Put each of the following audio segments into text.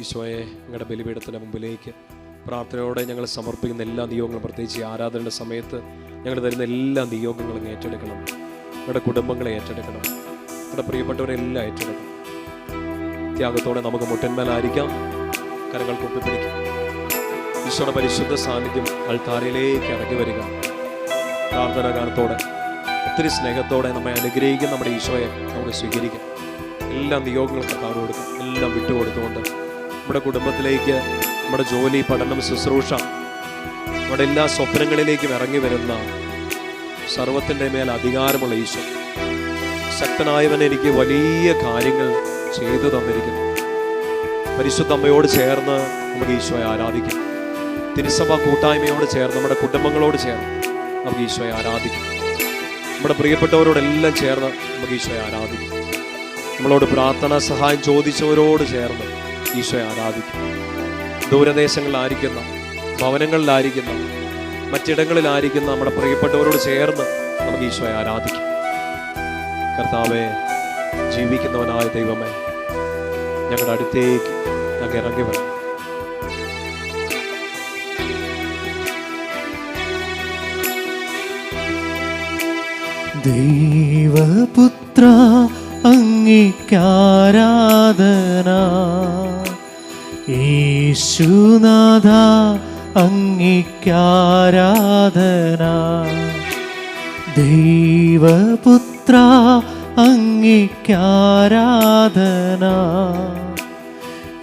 ഈശോയെ ഞങ്ങളുടെ ബലിപീഠത്തിന്റെ മുമ്പിലേക്ക് പ്രാർത്ഥനയോടെ ഞങ്ങൾ സമർപ്പിക്കുന്ന എല്ലാ നിയോഗങ്ങളും പ്രത്യേകിച്ച് ആരാധനയുടെ സമയത്ത് ഞങ്ങൾ തരുന്ന എല്ലാ നിയോഗങ്ങളും ഏറ്റെടുക്കണം. ഞങ്ങളുടെ കുടുംബങ്ങളെ ഏറ്റെടുക്കണം. ഞങ്ങളുടെ പ്രിയപ്പെട്ടവരെല്ലാം ഏറ്റെടുക്കണം. ത്യാഗത്തോടെ നമുക്ക് മുട്ടന്മാരായിരിക്കാം കരങ്ങൾ കുപ്പിപ്പിടിക്കാം ഈശോയുടെ പരിശുദ്ധ സാന്നിധ്യം അൾത്താരയിലേക്ക് ഇറങ്ങി വരിക. പ്രാർത്ഥന ഗാനത്തോടെ ഒത്തിരി സ്നേഹത്തോടെ നമ്മെ അനുഗ്രഹിക്കുന്ന നമ്മുടെ ഈശോയെ നമുക്ക് സ്വീകരിക്കാം എല്ലാ കർത്താവ് കൊടുക്കാം. എല്ലാം വിട്ടുകൊടുത്തുകൊണ്ട് നമ്മുടെ കുടുംബത്തിലേക്ക് നമ്മുടെ ജോലി പഠനം ശുശ്രൂഷ നമ്മുടെ എല്ലാ സ്വപ്നങ്ങളിലേക്കും ഇറങ്ങി വരുന്ന സർവത്തിന്റെ മേൽ അധികാരമുള്ള ഈശോ. ശക്തനായവൻ എനിക്ക് വലിയ കാര്യങ്ങൾ ചെയ്തു തന്നിരിക്കുന്നു. പരിശുദ്ധമ്മയോട് ചേർന്ന് നമുക്ക് ഈശോയെ ആരാധിക്കാം. തിരുസഭ കൂട്ടായ്മയോട് ചേർന്ന് നമ്മുടെ കുടുംബങ്ങളോട് ചേർന്ന് നമുക്ക് ഈശോയെ ആരാധിക്കാം. നമ്മുടെ പ്രിയപ്പെട്ടവരോടെല്ലാം ചേർന്ന് നമുക്ക് ഈശോയെ ആരാധിക്കാം. നമ്മളോട് പ്രാർത്ഥന സഹായം ചോദിച്ചവരോട് ചേർന്ന് ഈശോയെ ആരാധിക്കും ദൂരദേശങ്ങളിലായിരിക്കുന്ന ഭവനങ്ങളിലായിരിക്കുന്ന മറ്റിടങ്ങളിലായിരിക്കുന്ന നമ്മുടെ പ്രിയപ്പെട്ടവരോട് ചേർന്ന് നമുക്ക് ഈശോയെ ആരാധിക്കും കർത്താവെ ജീവിക്കുന്നവനായ ദൈവമേ ഞങ്ങളുടെ അടുത്തേക്ക് ഞങ്ങൾ ഇറങ്ങി വരണം ദൈവപുത്ര അങ്ങിക്കാരാധന യേശുനാഥ അങ്ങിക്കാരാധന ദൈവപുത്ര അങ്ങിക്കാരാധന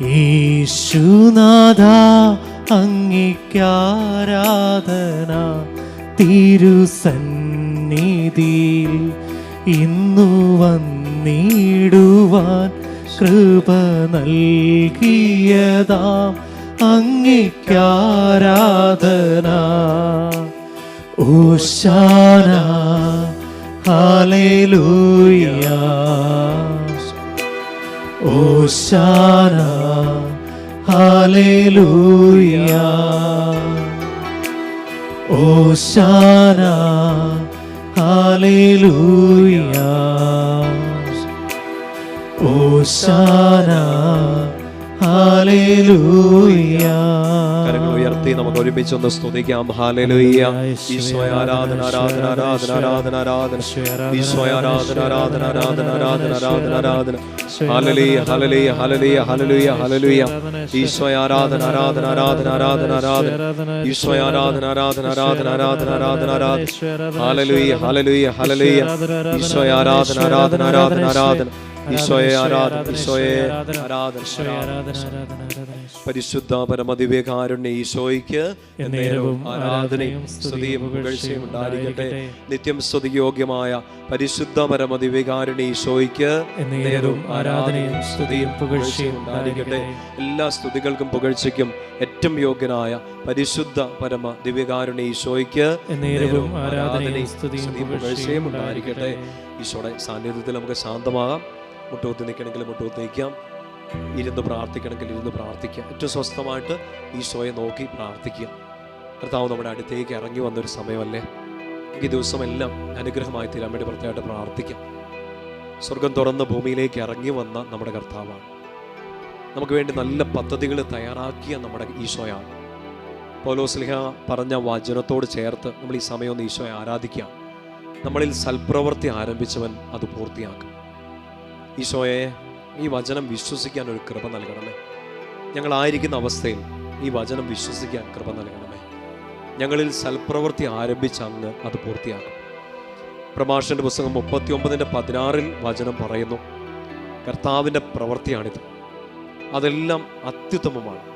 യേശുനാഥ അങ്ങിക്കാരാധന തിരുസന്നിധി ഇന്നു വന്നിടുവാൻ കൃപ നൽകിയതാം. അങ്ങിക്കാരാധന. ഓശാന. ഹാലേലൂയ ഓശാന. ഹാലേലൂയ ഓശാന. ഹാലേലൂയ ഹാലേലൂയ കരങ്ങൾ ഉയർത്തി നമുക്ക് ഒരുമിച്ച് ഒന്ന് സ്തുതിക്കാം ഹാലലുയ്യ ഈശോയ ആരാധന ആരാധന ആരാധന ആരാധന ആരാധന ഈശോയ ആരാധന ആരാധന ആരാധന ആരാധന ആരാധന ആരാധന ഹലലിയ ഹലലിയ ഹലലിയ ഹലലുയ ഹലലുയ ഈശോയ ആരാധന ആരാധന ആരാധന ആരാധന ആരാധന ഈശോയ ആരാധന ആരാധന ആരാധന ആരാധന ആരാധന ആരാധന ഹലലുയ ഹലലുയ ഹലലുയ ഈശോയ ആരാധന ആരാധന ആരാധന ആരാധന ഈശോയെ ആരാധന ഈശോയെ ആരാധന പരിശുദ്ധ പരമദിവ്യകാരുണ്യ ഈശോയ്ക്ക് ആരാധനയും സ്തുതിയും പുകഴ്ചയും ഉണ്ടായിരിക്കട്ടെ. നിത്യം സ്തുതിയോഗ്യമായ പരിശുദ്ധ പരമദിവ്യകാരുണ്യ ഈശോയ്ക്ക് ആരാധനയും സ്തുതിയും പുകഴ്ചയും ഉണ്ടായിരിക്കട്ടെ. എല്ലാ സ്തുതികൾക്കും പുകഴ്ചയ്ക്കും ഏറ്റവും യോഗ്യനായ പരിശുദ്ധ പരമ ദിവ്യകാരുണ്യ ഈശോയ്ക്ക് ആരാധനയും സ്തുതിയും പുകഴ്ചയും ഉണ്ടായിരിക്കട്ടെ. ഈശോയുടെ സാന്നിധ്യത്തിൽ നമുക്ക് ശാന്തമാകാം. മുട്ടുകുത്തി നിൽക്കണമെങ്കിൽ മുട്ടുകുത്തി നിൽക്കാം. ഇരുന്ന് പ്രാർത്ഥിക്കണമെങ്കിൽ ഇരുന്ന് പ്രാർത്ഥിക്കാം. ഏറ്റവും സ്വസ്ഥമായിട്ട് ഈശോയെ നോക്കി പ്രാർത്ഥിക്കുക. കർത്താവ് നമ്മുടെ അടുത്തേക്ക് ഇറങ്ങി വന്നൊരു സമയമല്ലേ? ഈ ദിവസമെല്ലാം അനുഗ്രഹമായി തീരാൻ വേണ്ടി പ്രത്യേകമായിട്ട് പ്രാർത്ഥിക്കാം. സ്വർഗം തുറന്ന് ഭൂമിയിലേക്ക് ഇറങ്ങി വന്ന നമ്മുടെ കർത്താവാണ്. നമുക്ക് വേണ്ടി നല്ല പദ്ധതികൾ തയ്യാറാക്കിയ നമ്മുടെ ഈശോയാണ്. പൗലോസ്ലിഹ പറഞ്ഞ വചനത്തോട് ചേർത്ത് നമ്മൾ ഈ സമയം ഒന്ന് ഈശോയെ ആരാധിക്കുക നമ്മളിൽ സൽപ്രവൃത്തി ആരംഭിച്ചവൻ അത് പൂർത്തിയാക്കും. ഈശോയെ ഈ വചനം വിശ്വസിക്കാൻ ഒരു കൃപ നൽകണമേ. ഞങ്ങളായിരിക്കുന്ന അവസ്ഥയിൽ ഈ വചനം വിശ്വസിക്കാൻ കൃപ നൽകണമേ. ഞങ്ങളിൽ സൽപ്രവൃത്തി ആരംഭിച്ച അങ്ങ് അത് പൂർത്തിയാക്കും. പ്രഭാഷന്റെ പുസ്തകം മുപ്പത്തി ഒമ്പതിന്റെ പതിനാറിൽ വചനം പറയുന്നു കർത്താവിന്റെ പ്രവൃത്തിയാണിത്. അതെല്ലാം അത്യുത്തമമാണ്.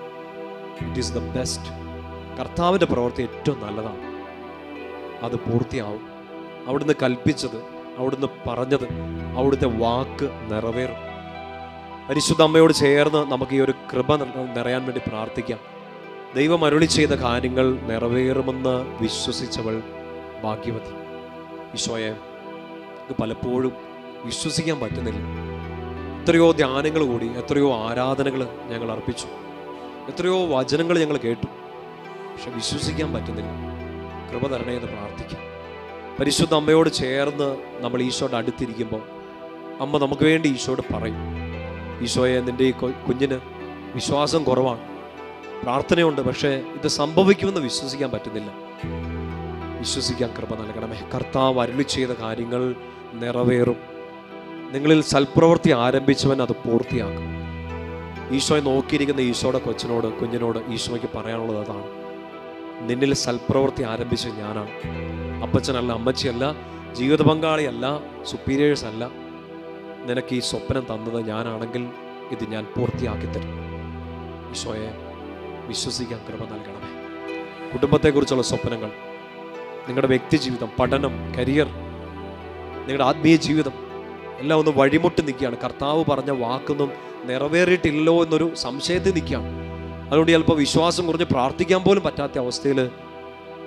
ഇറ്റ് ഈസ് ദ ബെസ്റ്റ് കർത്താവിന്റെ പ്രവൃത്തി ഏറ്റവും നല്ലതാണ്. അത് പൂർത്തിയാവും. അവിടുന്ന് കൽപ്പിച്ചത് അവിടുന്ന് പറഞ്ഞത് അവിടുത്തെ വാക്ക് നിറവേറും. പരിശുദ്ധ അമ്മയോട് ചേർന്ന് നമുക്ക് ഈ ഒരു കൃപ നിറ- നിറയാൻ വേണ്ടി പ്രാർത്ഥിക്കാം. ദൈവം അരുളി ചെയ്ത കാര്യങ്ങൾ നിറവേറുമെന്ന് വിശ്വസിച്ചവൾ ഭാഗ്യവതി. ഈശോയെ പലപ്പോഴും വിശ്വസിക്കാൻ പറ്റുന്നില്ല. എത്രയോ ധ്യാനങ്ങൾ കൂടി എത്രയോ ആരാധനകൾ ഞങ്ങൾ അർപ്പിച്ചു. എത്രയോ വചനങ്ങൾ ഞങ്ങൾ കേട്ടു. പക്ഷെ വിശ്വസിക്കാൻ പറ്റുന്നില്ല. കൃപ തരണേ എന്ന് പ്രാർത്ഥിക്കാം. പരിശുദ്ധ അമ്മയോട് ചേർന്ന് നമ്മൾ ഈശോയുടെ അടുത്തിരിക്കുമ്പോൾ അമ്മ നമുക്ക് വേണ്ടി ഈശോയോട് പറയും. ഈശോയെ നിന്റെ ഈ കുഞ്ഞിന് വിശ്വാസം കുറവാണ്. പ്രാർത്ഥനയുണ്ട് പക്ഷേ ഇത് സംഭവിക്കുമെന്ന് വിശ്വസിക്കാൻ പറ്റുന്നില്ല. വിശ്വസിക്കാൻ കൃപ നൽകണമേ. കർത്താവ് അരുളി ചെയ്ത കാര്യങ്ങൾ നിറവേറും. നിങ്ങളിൽ സൽപ്രവൃത്തി ആരംഭിച്ചവൻ അത് പൂർത്തിയാക്കും. ഈശോയെ നോക്കിയിരിക്കുന്ന ഈശോയുടെ കൊച്ചിനോട് കുഞ്ഞിനോട് ഈശോയ്ക്ക് പറയാനുള്ളത് അതാണ്. നിന്നിൽ സൽപ്രവൃത്തി ആരംഭിച്ച ഞാനാണ്. അപ്പച്ചനല്ല അമ്മച്ചിയല്ല ജീവിത പങ്കാളിയല്ല സുപ്പീരിയേഴ്സ് അല്ല. നിനക്ക് ഈ സ്വപ്നം തന്നത് ഞാനാണെങ്കിൽ ഇത് ഞാൻ പൂർത്തിയാക്കി തരും. ഈശോയെ വിശ്വസിക്കാൻ കൃപ നൽകണമേ. കുടുംബത്തെക്കുറിച്ചുള്ള സ്വപ്നങ്ങൾ നിങ്ങളുടെ വ്യക്തിജീവിതം പഠനം കരിയർ നിങ്ങളുടെ ആത്മീയ ജീവിതം എല്ലാം ഒന്ന് വഴിമുട്ടി നിൽക്കുകയാണ്. കർത്താവ് പറഞ്ഞ വാക്കൊന്നും നിറവേറിയിട്ടില്ലോ എന്നൊരു സംശയത്തിൽ നിൽക്കുകയാണ്. അതുകൊണ്ട് ചിലപ്പോൾ വിശ്വാസം കുറഞ്ഞ് പ്രാർത്ഥിക്കാൻ പോലും പറ്റാത്ത അവസ്ഥയിൽ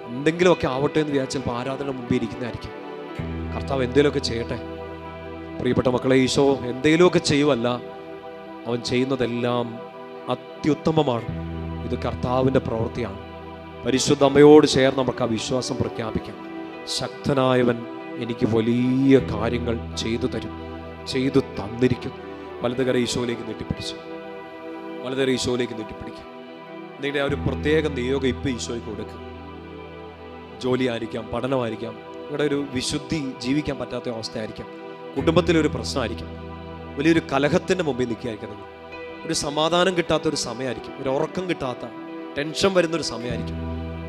എന്തെങ്കിലുമൊക്കെ ആവട്ടെ എന്ന് വിചാരിച്ച് ചിലപ്പോൾ ആരാധന മുമ്പിൽ ഇരിക്കുന്നതായിരിക്കും. കർത്താവ് എന്തെങ്കിലുമൊക്കെ ചെയ്യട്ടെ. പ്രിയപ്പെട്ട മക്കളെ ഈശോ എന്തെങ്കിലുമൊക്കെ ചെയ്യുമല്ല അവൻ ചെയ്യുന്നതെല്ലാം അത്യുത്തമമാണ്. ഇത് കർത്താവിന്റെ പ്രവൃത്തിയാണ്. പരിശുദ്ധ അമ്മയോട് ചേർന്ന് നമുക്ക് ആ വിശ്വാസം പ്രഖ്യാപിക്കാം. ശക്തനായവൻ എനിക്ക് വലിയ കാര്യങ്ങൾ ചെയ്തു തരും ചെയ്തു തന്നിരിക്കും. വലതുകര ഈശോയിലേക്ക് നീട്ടിപ്പിടിച്ചു. വലതുകര ഈശോയിലേക്ക് നീട്ടിപ്പിടിക്കും. നിങ്ങളുടെ ഒരു പ്രത്യേക നിയോഗം ഇപ്പം ഈശോയ്ക്ക് കൊടുക്കുക ജോലിയായിരിക്കാം പഠനമായിരിക്കാം നിങ്ങളുടെ ഒരു വിശുദ്ധി ജീവിക്കാൻ പറ്റാത്ത അവസ്ഥയായിരിക്കാം കുടുംബത്തിലൊരു പ്രശ്നമായിരിക്കും വലിയൊരു കലഹത്തിന്റെ മുമ്പിൽ നിൽക്കുകയായിരിക്കും നിങ്ങൾ. ഒരു സമാധാനം കിട്ടാത്ത ഒരു സമയമായിരിക്കും ഒരു ഉറക്കം കിട്ടാത്ത ടെൻഷൻ വരുന്ന ഒരു സമയമായിരിക്കും.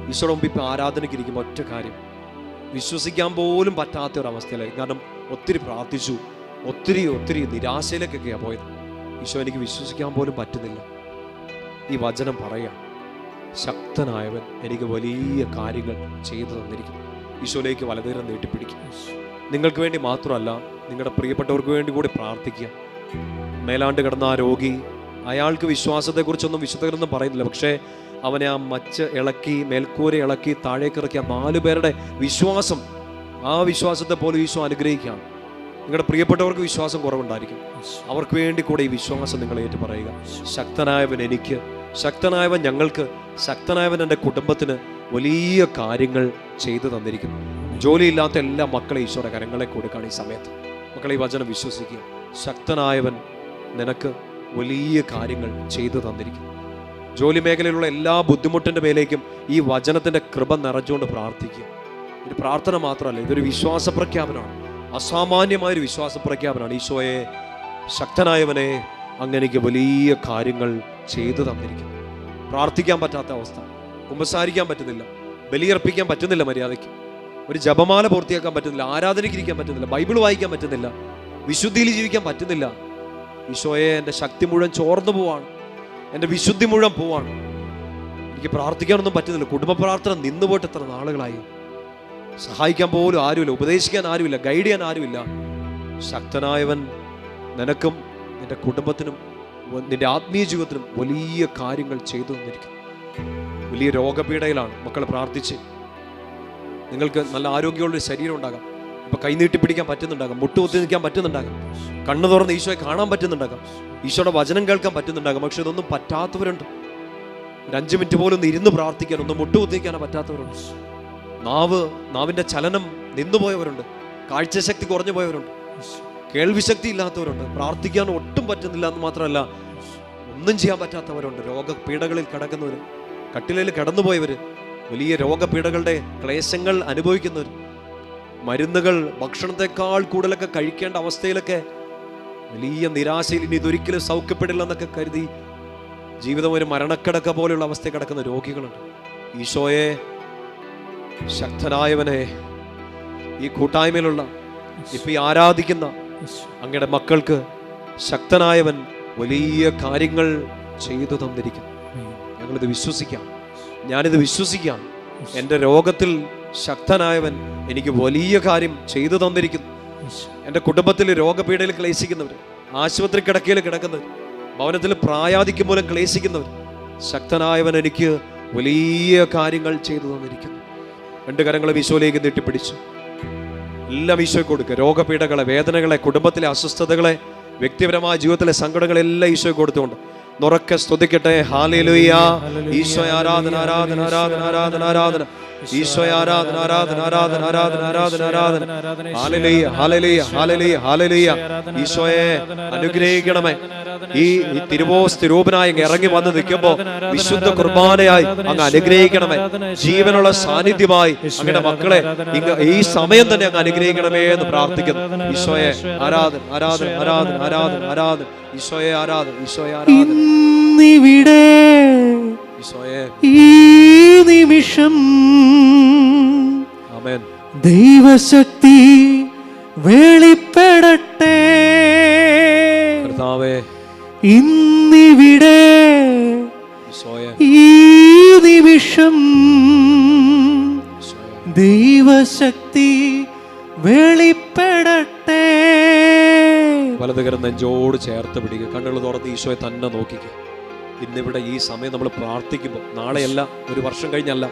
ഈശോയുടെ മുമ്പ് ഇപ്പോൾ ആരാധനയ്ക്ക് ഇരിക്കുമ്പോൾ ഒറ്റ കാര്യം വിശ്വസിക്കാൻ പോലും പറ്റാത്ത ഒരു അവസ്ഥയിലായിരിക്കും. കാരണം ഒത്തിരി പ്രാർത്ഥിച്ചു ഒത്തിരി ഒത്തിരി നിരാശയിലേക്കൊക്കെയാണ് പോയത്. ഈശോ എനിക്ക് വിശ്വസിക്കാൻ പോലും പറ്റുന്നില്ല. ഈ വചനം പറയാം. ശക്തനായവൻ എനിക്ക് വലിയ കാര്യങ്ങൾ ചെയ്തു തന്നിരിക്കുന്നു. ഈശോയിലേക്ക് വലതുതരം നീട്ടിപ്പിടിക്കും. നിങ്ങൾക്ക് വേണ്ടി മാത്രമല്ല നിങ്ങളുടെ പ്രിയപ്പെട്ടവർക്ക് വേണ്ടി കൂടി പ്രാർത്ഥിക്കുക. മേലാണ്ട് കിടന്ന ആ രോഗി അയാൾക്ക് വിശ്വാസത്തെക്കുറിച്ചൊന്നും വിശുദ്ധകരൊന്നും പറയുന്നില്ല. പക്ഷേ അവനെ ആ മച്ച് ഇളക്കി മേൽക്കൂര ഇളക്കി താഴേക്ക് ഇറക്കിയ നാലു പേരുടെ വിശ്വാസം ആ വിശ്വാസത്തെ പോലും ഈശോ അനുഗ്രഹിക്കുകയാണ്. നിങ്ങളുടെ പ്രിയപ്പെട്ടവർക്ക് വിശ്വാസം കുറവുണ്ടായിരിക്കും. അവർക്ക് വേണ്ടി കൂടെ ഈ വിശ്വാസം നിങ്ങൾ ഏറ്റു പറയുക. ശക്തനായവൻ എനിക്ക് ശക്തനായവൻ ഞങ്ങൾക്ക് ശക്തനായവൻ എന്റെ കുടുംബത്തിന് വലിയ കാര്യങ്ങൾ ചെയ്തു തന്നിരിക്കുന്നു. ജോലിയില്ലാത്ത എല്ലാ മക്കളെ ഈശോയുടെ കരങ്ങളെ കൊടുക്കുകയാണ് ഈ സമയത്ത്. മക്കളെ ഈ വചനം വിശ്വസിക്കുക. ശക്തനായവൻ നിനക്ക് വലിയ കാര്യങ്ങൾ ചെയ്തു തന്നിരിക്കുന്നു. ജോലി മേഖലയിലുള്ള എല്ലാ ബുദ്ധിമുട്ടിന്റെ മേലേക്കും ഈ വചനത്തിന്റെ കൃപ നിറഞ്ഞുകൊണ്ട് പ്രാർത്ഥിക്കുക. ഒരു പ്രാർത്ഥന മാത്രമല്ല ഇതൊരു വിശ്വാസ പ്രഖ്യാപനമാണ്. അസാമാന്യമായൊരു വിശ്വാസ പ്രഖ്യാപനമാണ്. ഈശോയെ ശക്തനായവനെ അങ്ങനെക്ക് വലിയ കാര്യങ്ങൾ ചെയ്തു തന്നിരിക്കുന്നു. പ്രാർത്ഥിക്കാൻ പറ്റാത്ത അവസ്ഥ. കുമ്പസാരിക്കാൻ പറ്റുന്നില്ല. ബലിയർപ്പിക്കാൻ പറ്റുന്നില്ല മര്യാദയ്ക്ക്. ഒരു ജപമാല പൂർത്തിയാക്കാൻ പറ്റുന്നില്ല. ആരാധനയ്ക്ക് ഇരിക്കാൻ പറ്റുന്നില്ല. ബൈബിൾ വായിക്കാൻ പറ്റുന്നില്ല. വിശുദ്ധിയിൽ ജീവിക്കാൻ പറ്റുന്നില്ല. ഈശോയെ എന്റെ ശക്തി മുഴുവൻ ചോർന്നു പോവാണ്. എന്റെ വിശുദ്ധി മുഴുവൻ പോവാണ്. എനിക്ക് പ്രാർത്ഥിക്കാനൊന്നും പറ്റുന്നില്ല. കുടുംബ പ്രാർത്ഥന നിന്നുപോയിട്ട് എത്ര നാളുകളായി? സഹായിക്കാൻ പോലും ആരുമില്ല. ഉപദേശിക്കാൻ ആരുമില്ല. ഗൈഡ് ചെയ്യാൻ ആരുമില്ല. ശക്തനായവൻ നിനക്കും നിന്റെ കുടുംബത്തിനും നിന്റെ ആത്മീയ ജീവിതത്തിലും വലിയ കാര്യങ്ങൾ ചെയ്തു തന്നിരിക്കും വലിയ രോഗപീഠയിലാണ് മക്കൾ പ്രാർത്ഥിച്ച്. നിങ്ങൾക്ക് നല്ല ആരോഗ്യമുള്ളൊരു ശരീരം ഉണ്ടാകാം. ഇപ്പൊ കൈനീട്ടി പിടിക്കാൻ പറ്റുന്നുണ്ടാകാം. മുട്ടുകുത്തി നിൽക്കാൻ പറ്റുന്നുണ്ടാകാം. കണ്ണു തുറന്ന് ഈശോയെ കാണാൻ പറ്റുന്നുണ്ടാകാം. ഈശോയുടെ വചനം കേൾക്കാൻ പറ്റുന്നുണ്ടാകാം. പക്ഷെ ഇതൊന്നും പറ്റാത്തവരുണ്ട്. ഒരു അഞ്ച് മിനിറ്റ് പോലും ഒന്ന് ഇരുന്ന് പ്രാർത്ഥിക്കാൻ ഒന്ന് മുട്ടുകുത്തിക്കാനോ പറ്റാത്തവരുണ്ട്. നാവ് നാവിന്റെ ചലനം നിന്നുപോയവരുണ്ട്. കാഴ്ചശക്തി കുറഞ്ഞു പോയവരുണ്ട് കേൾവിശക്തി ഇല്ലാത്തവരുണ്ട് പ്രാർത്ഥിക്കാൻ ഒട്ടും പറ്റുന്നില്ല എന്ന് മാത്രമല്ല ഒന്നും ചെയ്യാൻ പറ്റാത്തവരുണ്ട്. രോഗപീഠകളിൽ കിടക്കുന്നവർ കട്ടിലയിൽ കിടന്നുപോയവർ വലിയ രോഗപീഠകളുടെ ക്ലേശങ്ങൾ അനുഭവിക്കുന്നവർ മരുന്നുകൾ ഭക്ഷണത്തെക്കാൾ കൂടുതലൊക്കെ കഴിക്കേണ്ട അവസ്ഥയിലൊക്കെ വലിയ നിരാശയിൽ ഇനി ഇതൊരിക്കലും സൗഖ്യപ്പെടില്ല എന്നൊക്കെ കരുതി ജീവിതം ഒരു മരണക്കിടക്ക പോലെയുള്ള അവസ്ഥ കിടക്കുന്ന രോഗികളുണ്ട്. ഈശോയെ ശക്തനായവനെ ഈ കൂട്ടായ്മയിലുള്ള ഇപ്പൊ ഈ ആരാധിക്കുന്ന അങ്ങയുടെ മക്കൾക്ക് ശക്തനായവൻ വലിയ കാര്യങ്ങൾ ചെയ്തു തന്നിരിക്കുന്നു. ഞങ്ങളിത് വിശ്വസിക്കാം. ഞാനിത് വിശ്വസിക്കാം. എന്റെ രോഗത്തിൽ ശക്തനായവൻ എനിക്ക് വലിയ കാര്യം ചെയ്തു തന്നിരിക്കുന്നു. എന്റെ കുടുംബത്തിൽ രോഗപീഠയിൽ ക്ലേശിക്കുന്നവർ ആശുപത്രി കിടക്കയിൽ കിടക്കുന്നവർ ഭവനത്തിൽ പ്രായാധിക്യം മൂലം ക്ലേശിക്കുന്നവർ ശക്തനായവൻ എനിക്ക് വലിയ കാര്യങ്ങൾ ചെയ്തു തന്നിരിക്കുന്നു. രണ്ട് കരങ്ങളെ ഈശോയിലേക്ക് നീട്ടിപ്പിടിച്ചു. എല്ലാം ഈശോയ്ക്ക് കൊടുക്കുക രോഗപീഠകളെ വേദനകളെ കുടുംബത്തിലെ അസ്വസ്ഥതകളെ വ്യക്തിപരമായ ജീവിതത്തിലെ സങ്കടങ്ങളെല്ലാം ഈശോയ്ക്ക് കൊടുത്തുകൊണ്ട് നുറക്കെ സ്തുതിക്കട്ടെ. ഹാലേലുയ്യ ഈശോ ആരാധന ആരാധന ആരാധന ആരാധന ആരാധന. ഈശോ ആരാധന ആരാധന ആരാധന ആരാധന ആരാധന ആരാധന. ഹാലലുയ്യ ഹാലലുയ്യ ഹാലലുയ്യ ഹാലലുയ്യ ഈശോയെ അനുഗ്രഹിക്കണമേ. ഈ ഈ തിരുവോസ്തിരൂപനായി ഇറങ്ങി വന്ന് നിൽക്കുമ്പോൾ വിശുദ്ധ കുർബാനയായി അങ്ങ് അനുഗ്രഹിക്കണമേ. ജീവനുള്ള സാന്നിധ്യമായി അങ്ങയുടെ മക്കളെ ഈ സമയം തന്നെ അങ്ങ് അനുഗ്രഹിക്കണമേ എന്ന് പ്രാർത്ഥിക്കുന്നു. ഈശോയെ ആരാധന ആരാധന ആരാധന ആരാധന ആരാധന. ഈശോയെ ആരാധന ഈശോയെ ആരാധന. ഈശോയെ. ഈ നിമിഷം ദൈവശക്തി വെളിപ്പെടട്ടെ. ഇന്നിവിടെ ഈ നിമിഷം ദൈവശക്തി വെളിപ്പെടട്ടെ. വലതുകരം നെഞ്ചോട് ചേർത്ത് പിടിക്കുക. കണ്ണുകൾ തുറന്ന് ഈശോയെ തന്നെ നോക്കിക്കുക ഇന്നിവിടെ ഈ സമയം നമ്മൾ പ്രാർത്ഥിക്കുമ്പോൾ നാളെയല്ല ഒരു വർഷം കഴിഞ്ഞല്ല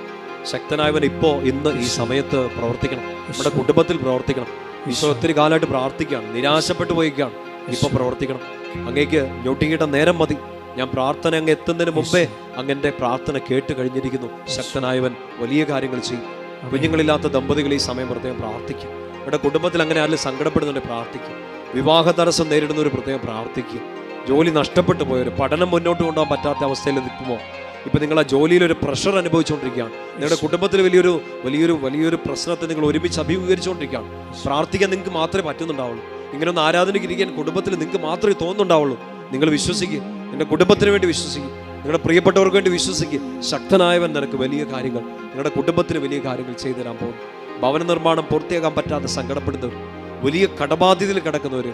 ശക്തനായവൻ ഇപ്പോൾ ഇന്ന് ഈ സമയത്ത് പ്രവർത്തിക്കണം. നമ്മുടെ കുടുംബത്തിൽ പ്രവർത്തിക്കണം. ഈശോ ഒത്തിരി കാലമായിട്ട് പ്രാർത്ഥിക്കുകയാണ് നിരാശപ്പെട്ടു പോയിക്കുകയാണ് ഇപ്പോൾ പ്രവർത്തിക്കണം. അങ്ങേക്ക് ഞൊട്ടിക്കിട്ട നേരം മതി. ഞാൻ പ്രാർത്ഥന അങ്ങ് എത്തുന്നതിന് മുമ്പേ അങ്ങന്റെ പ്രാർത്ഥന കേട്ട് കഴിഞ്ഞിരിക്കുന്നു. ശക്തനായവൻ വലിയ കാര്യങ്ങൾ ചെയ്യും. കുഞ്ഞുങ്ങളില്ലാത്ത ദമ്പതികൾ ഈ സമയം പ്രത്യേകം പ്രാർത്ഥിക്കും. ഇവിടെ കുടുംബത്തിൽ അങ്ങനെ ആരും സങ്കടപ്പെടുന്നുണ്ട് പ്രാർത്ഥിക്കും. വിവാഹ തടസ്സം നേരിടുന്ന ഒരു പ്രത്യേകം പ്രാർത്ഥിക്കുക ജോലി നഷ്ടപ്പെട്ടു പോയവർ പഠനം മുന്നോട്ട് കൊണ്ടുപോകാൻ പറ്റാത്ത അവസ്ഥയിൽ നിൽക്കുമോ? ഇപ്പൊ നിങ്ങൾ ആ ജോലിയിൽ ഒരു പ്രഷർ അനുഭവിച്ചുകൊണ്ടിരിക്കുകയാണ്. നിങ്ങളുടെ കുടുംബത്തിൽ വലിയൊരു വലിയൊരു വലിയൊരു പ്രശ്നത്തെ നിങ്ങൾ ഒരുമിച്ച് അഭിമുഖീകരിച്ചുകൊണ്ടിരിക്കുകയാണ്. പ്രാർത്ഥിക്കാൻ നിങ്ങൾക്ക് മാത്രമേ പറ്റുന്നുണ്ടാവുള്ളൂ. ഇങ്ങനെ ഒന്ന് ആരാധനയ്ക്കിരിക്കാൻ കുടുംബത്തിൽ നിങ്ങൾക്ക് മാത്രമേ തോന്നുന്നുണ്ടാവുള്ളൂ. നിങ്ങൾ വിശ്വസിക്കുക നിങ്ങളുടെ കുടുംബത്തിന് വേണ്ടി വിശ്വസിക്കുക നിങ്ങളുടെ പ്രിയപ്പെട്ടവർക്ക് വേണ്ടി വിശ്വസിക്കുക ശക്തനായവൻ നിനക്ക് വലിയ കാര്യങ്ങൾ നിങ്ങളുടെ കുടുംബത്തിന് വലിയ കാര്യങ്ങൾ ചെയ്തു തരാൻ പോകും ഭവന നിർമ്മാണം പൂർത്തിയാക്കാൻ പറ്റാതെ സങ്കടപ്പെടുന്നവർ വലിയ കടബാധ്യതയിൽ കിടക്കുന്നവർ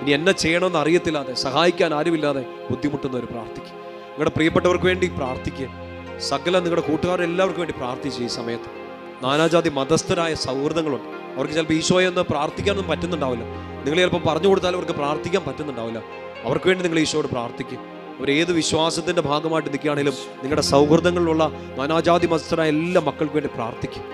ഇനി എന്നെ ചെയ്യണമെന്ന് അറിയത്തില്ലാതെ സഹായിക്കാൻ ആരുമില്ലാതെ ബുദ്ധിമുട്ടുന്നവർ പ്രാർത്ഥിക്കുക നിങ്ങളുടെ പ്രിയപ്പെട്ടവർക്ക് വേണ്ടി പ്രാർത്ഥിക്കുക സകല നിങ്ങളുടെ കൂട്ടുകാരെല്ലാവർക്കും വേണ്ടി പ്രാർത്ഥിച്ച് ഈ സമയത്ത്. നാനാജാതി മതസ്ഥരായ സൗഹൃദങ്ങളുണ്ട്. അവർക്ക് ചിലപ്പോൾ ഈശോയെ ഒന്ന് പ്രാർത്ഥിക്കാനൊന്നും പറ്റുന്നുണ്ടാവില്ല. നിങ്ങൾ ചിലപ്പോൾ പറഞ്ഞു കൊടുത്താൽ അവർക്ക് പ്രാർത്ഥിക്കാൻ പറ്റുന്നുണ്ടാവില്ല. അവർക്ക് വേണ്ടി നിങ്ങൾ ഈശോയോട് പ്രാർത്ഥിക്കും. അവർ ഏത് വിശ്വാസത്തിന്റെ ഭാഗമായിട്ട് നിൽക്കുകയാണെങ്കിലും നിങ്ങളുടെ സൗഹൃദങ്ങളിലുള്ള നാനാജാതി മതസ്ഥരായ എല്ലാ മക്കൾക്ക് വേണ്ടി പ്രാർത്ഥിക്കും.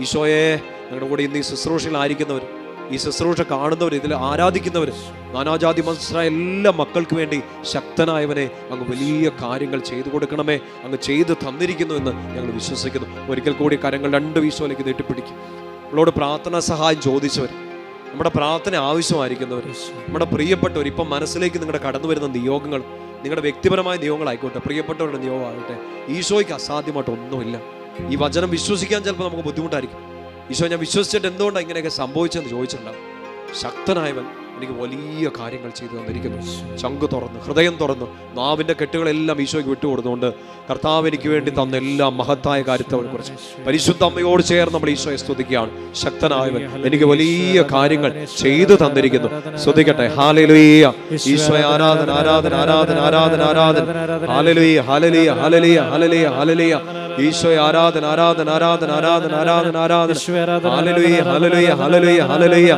ഈശോയെ നിങ്ങളുടെ കൂടെ ഇന്ന് ഈ ശുശ്രൂഷയിലായിരിക്കുന്നവർ ഈ ശുശ്രൂഷ കാണുന്നവർ ഇതിൽ ആരാധിക്കുന്നവർ നാനാജാതി മനസ്സിലായ എല്ലാ മക്കൾക്ക് വേണ്ടി ശക്തനായവനെ അങ്ങ് വലിയ കാര്യങ്ങൾ ചെയ്തു കൊടുക്കണമേ അങ്ങ് ചെയ്തു തന്നിരിക്കുന്നു എന്ന് ഞങ്ങൾ വിശ്വസിക്കുന്നു. ഒരിക്കൽ കൂടി കരങ്ങൾ രണ്ട് വീശോലേക്ക് നീട്ടിപ്പിടിക്കും. നമ്മളോട് പ്രാർത്ഥനാ സഹായം ചോദിച്ചവർ നമ്മുടെ പ്രാർത്ഥന ആവശ്യമായിരിക്കുന്നവർ നമ്മുടെ പ്രിയപ്പെട്ടവർ ഇപ്പം മനസ്സിലേക്ക് നിങ്ങളുടെ കടന്നു വരുന്ന നിയോഗങ്ങൾ നിങ്ങളുടെ വ്യക്തിപരമായ നിയോഗങ്ങളായിക്കോട്ടെ പ്രിയപ്പെട്ടവരുടെ നിയോഗമാകട്ടെ ഈശോയ്ക്ക് അസാധ്യമായിട്ട് ഒന്നുമില്ല. ഈ വചനം വിശ്വസിക്കാൻ ചിലപ്പോൾ നമുക്ക് ബുദ്ധിമുട്ടായിരിക്കും. ഈശോ ഞാൻ വിശ്വസിച്ചിട്ട് എന്തുകൊണ്ടാണ് ഇങ്ങനെയൊക്കെ സംഭവിച്ചെന്ന് ചോദിച്ചിട്ടുണ്ടാവും. ശക്തനായവൻ എനിക്ക് വലിയ കാര്യങ്ങൾ ചെയ്തു തന്നിരിക്കുന്നു. ചങ്ക് തുറന്ന് ഹൃദയം തുറന്ന് നാവിന്റെ കെട്ടുകളെല്ലാം ഈശോയ്ക്ക് വിട്ടുകൊടുത്തുകൊണ്ട് കർത്താവ് എനിക്ക് വേണ്ടി തന്ന എല്ലാ മഹത്തായ കാര്യത്തെ കുറിച്ച്. പരിശുദ്ധ അമ്മയോട് ചേർന്ന് നമ്മൾ ഈശോയെ സ്തുതിക്കുകയാണ്. ശക്തനായവൻ എനിക്ക് വലിയ കാര്യങ്ങൾ ചെയ്തു തന്നിരിക്കുന്നു. സ്തുതിക്കട്ടെ. ഹാലലുയ്യ ഈശോയെ ആരാധന ആരാധന ആരാധന ആരാധന ആരാധന. ഹാലലുയ്യ ഹാലലിയ ഹാലലിയ ഹാലലിയ ഹാലലിയ. ഈശോയെ ആരാധന ആരാധന ആരാധന ആരാധന ആരാധന ആരാധന. ഹലലുയ ഹലലുയ ഹലലുയ ഹലലുയ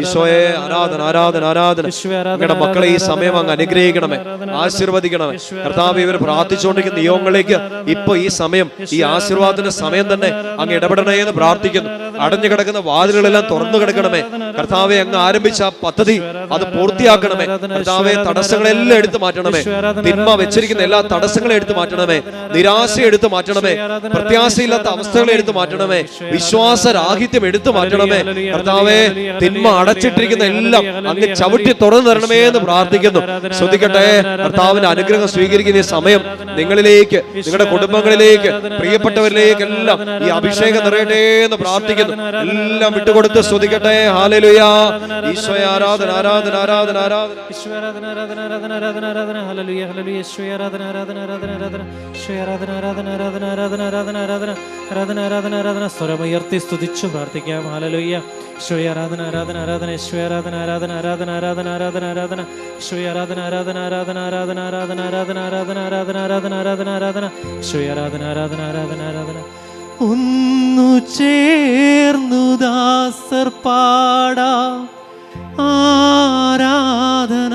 ഈശോയെ ആരാധന ആരാധന ആരാധന. നിങ്ങളുടെ മക്കളെ ഈ സമയം അങ്ങ് അനുഗ്രഹിക്കണമേ. ആശീർവദിക്കണമേ. കർത്താവ് ഇവർ പ്രാർത്ഥിച്ചുകൊണ്ടിരിക്കുന്ന നിയോഗങ്ങളിലേക്ക് ഇപ്പൊ ഈ സമയം ഈ ആശീർവാദത്തിന്റെ സമയം തന്നെ അങ്ങ് ഇടപെടണേ എന്ന് പ്രാർത്ഥിക്കുന്നു. അടഞ്ഞു കിടക്കുന്ന വാതിലുകളെല്ലാം തുറന്നു കിടക്കണമേ കർത്താവെ അങ്ങ് ആരംഭിച്ച ആ പദ്ധതി അത് പൂർത്തിയാക്കണമേ. കർത്താവെ തടസ്സങ്ങളെല്ലാം എടുത്തു മാറ്റണമേ. തിന്മ വെച്ചിരിക്കുന്ന എല്ലാ തടസ്സങ്ങളും എടുത്തു മാറ്റണമേ. നിരാശ എടുത്തു മാറ്റണമേ. പ്രത്യാശയില്ലാത്ത അവസ്ഥകളെ എടുത്തു മാറ്റണമേ വിശ്വാസരാഹിത്യം എടുത്തു മാറ്റണമേ കർത്താവെ തിന്മ അടച്ചിട്ടിരിക്കുന്ന എല്ലാം അങ്ങ് ചവിട്ടി തുറന്നു തരണമേ എന്ന് പ്രാർത്ഥിക്കുന്നു ശ്രദ്ധിക്കട്ടെ കർത്താവിന്റെ അനുഗ്രഹം സ്വീകരിക്കുന്ന ഈ സമയം നിങ്ങളിലേക്ക് നിങ്ങളുടെ കുടുംബങ്ങളിലേക്ക് പ്രിയപ്പെട്ടവരിലേക്ക് എല്ലാം ഈ അഭിഷേകം നിറയട്ടെ എന്ന് പ്രാർത്ഥിക്കുന്നു എല്ലാം വിട്ടുകൊടുത്ത് ശ്രദ്ധിക്കട്ടെ ഹാലലുയ ഈശ്വര ആരാധന ആരാധന ആരാധന ആരാധന ഈശ്വരാധന ആരാധന ആരാധന ആരാധന ആരാധന ഹല്ലേലൂയ ആരാധന ആരാധന ആരാധന ആരാധന ആരാധന ആരാധന ആരാധന ആരാധന ആരാധന ആരാധന ആരാധന ആരാധന ആരാധന ആരാധന ആരാധന സ്വരമുയർത്തി സ്തുതിച്ചു പ്രാർത്ഥിക്കാം ഹല്ലേലൂയ ശ്രീ ആരാധന ആരാധന ആരാധന ഈശ്വര ആരാധന ആരാധന ആരാധന ആരാധന ആരാധന ആരാധന ശ്രീ ആരാധന ആരാധന ആരാധന ആരാധന ആരാധന ആരാധന ആരാധന ആരാധന ആരാധന ആരാധന ആരാധന ശ്രീ ആരാധന ആരാധന ആരാധന ആരാധന ഒന്നു ചേർന്നു ദാസർ പാടാ ആരാധന